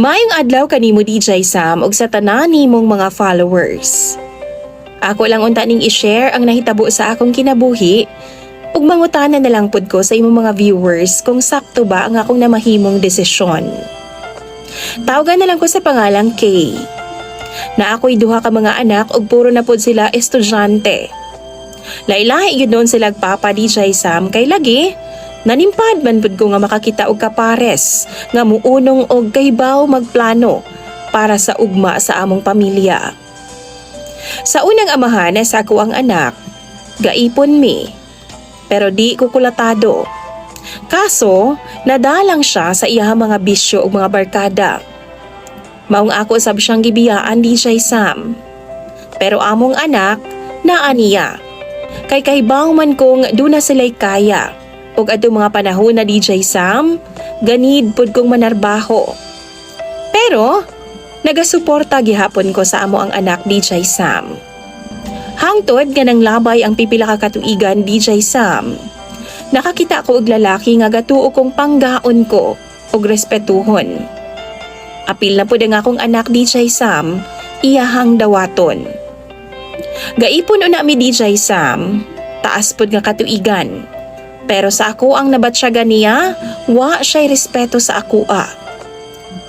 Maayong adlaw kanimo DJ Sam ug sa tanan nimong mga followers. Ako lang unta ning i-share ang nahitabo sa akong kinabuhi ug mangutana na lang pud ko sa imong mga viewers kung sakto ba ang akong namahimong desisyon. Tawagan na lang ko sa pangalang Kay. Na ako'y duha ka mga anak ug puro na pud sila estudyante. Lailahi gyud noon sila papa DJ Sam kay lagi Nanimpad man pud ko nga makakita og kapares nga muunong og kaybaw magplano para sa ugma sa among pamilya. Sa unang amahan sa ako ang anak, gaipon mi. Pero di ko kulatado. Kaso, nadalang siya sa iyang mga bisyo ug mga barkada. Maong ako sab siyang gibiyaan DJ Sam. Pero among anak, naa niya. Kay kaybaw man kong duna sila'y kaya ug adto mga panahon na DJ Sam, ganid pud kong manarbaho. Pero nagasuporta gihapon ko sa amo ang anak DJ Sam. Hangtod nga nang labay ang pipila ka katuigan DJ Sam. Nakakita ko og lalaki nga gatuo kong panggaon ko ug respetuhon. Apil na pud ang akong anak DJ Sam, iyahang dawaton. Gaipon una mi DJ Sam, taas pud nga katuigan. Pero sa ako ang nabatsyaga niya, wa siya'y respeto sa ako a.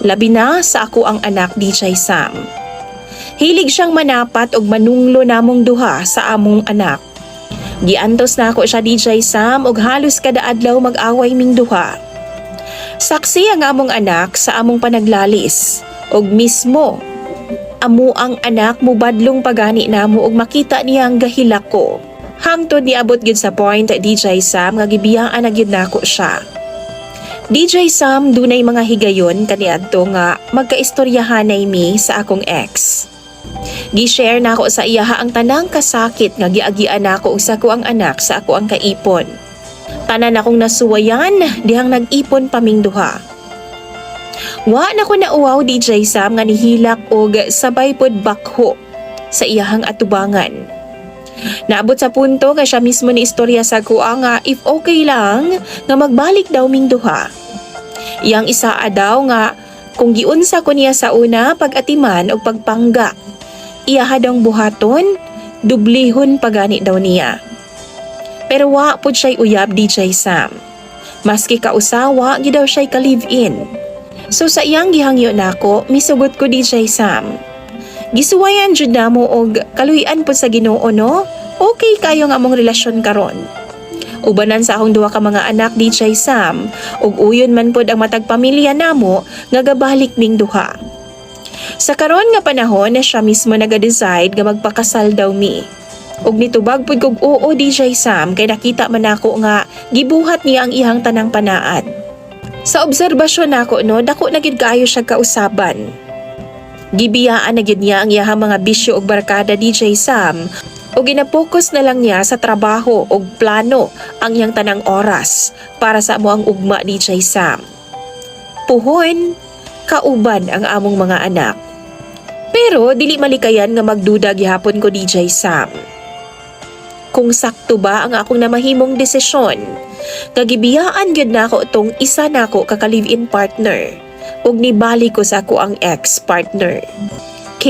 Labi na sa ako ang anak DJ Sam. Hilig siyang manapat og manunglo namong duha sa among anak. Giantos na ako siya DJ Sam og halos kada adlaw mag-away ming duha. Saksi ang among anak sa among panaglalis og mismo amo ang anak mo badlong pagani namo og makita niya ang gahilak ko. Hangtod niabot gyud sa point DJ Sam nga gibiyaan na gyud nako siya. DJ Sam dunay mga higayon kaniadto nga magkaistoryahanay mi sa akong ex. Gi-share nako sa iyaha ang tanang kasakit nga giagian nako og sa ang anak sa ako ang kaipon. Tanan akong nasuwayan dihang nag-ipon paming duha. Wa na ko nauwaw DJ Sam nga nihilak og sabay pod bakho sa iyahang atubangan. Naabot sa punto nga siya mismo ni istorya sa kuha nga if okay lang nga magbalik daw ming duha. Iyang isa daw nga kung giunsa ko niya sa una pag-atiman o pagpangga. Iyaha daw buhaton, dublihon pagani daw niya. Pero wa pud siya'y uyab DJ Sam. Maski kausawa, gi daw siya'y ka-live-in. So sa iyang gihangyo nako, misugot ko DJ Sam. Gisuwayan jud namo og kaluyan pud sa Ginoo no? Okay kayo nga among relasyon karon. Ubanan sa akong duha ka mga anak DJ Sam ug uyon man pud ang matag pamilya namo nga gabalik ming duha. Sa karon nga panahon na siya mismo naga-decide nga magpakasal daw mi. Ug nitubag pud kog oo DJ Sam kay nakita man ako nga gibuhat niya ang ihang tanang panaad. Sa obserbasyon nako no, dako na gid kaayo siya kausaban. Gibiyaan na gyud niya ang iyahang mga bisyo ug barkada DJ Sam o ginapokus na lang niya sa trabaho ug plano ang iyang tanang oras para sa amo ang ugma DJ Sam. Puhon, kauban ang among mga anak. Pero dili malikayan nga magduda gihapon ko DJ Sam. Kung sakto ba ang akong namahimong desisyon, kagibiyaan gyud nako tong isa nako ka live-in partner ug nibalik ko sa ako ang ex-partner. K.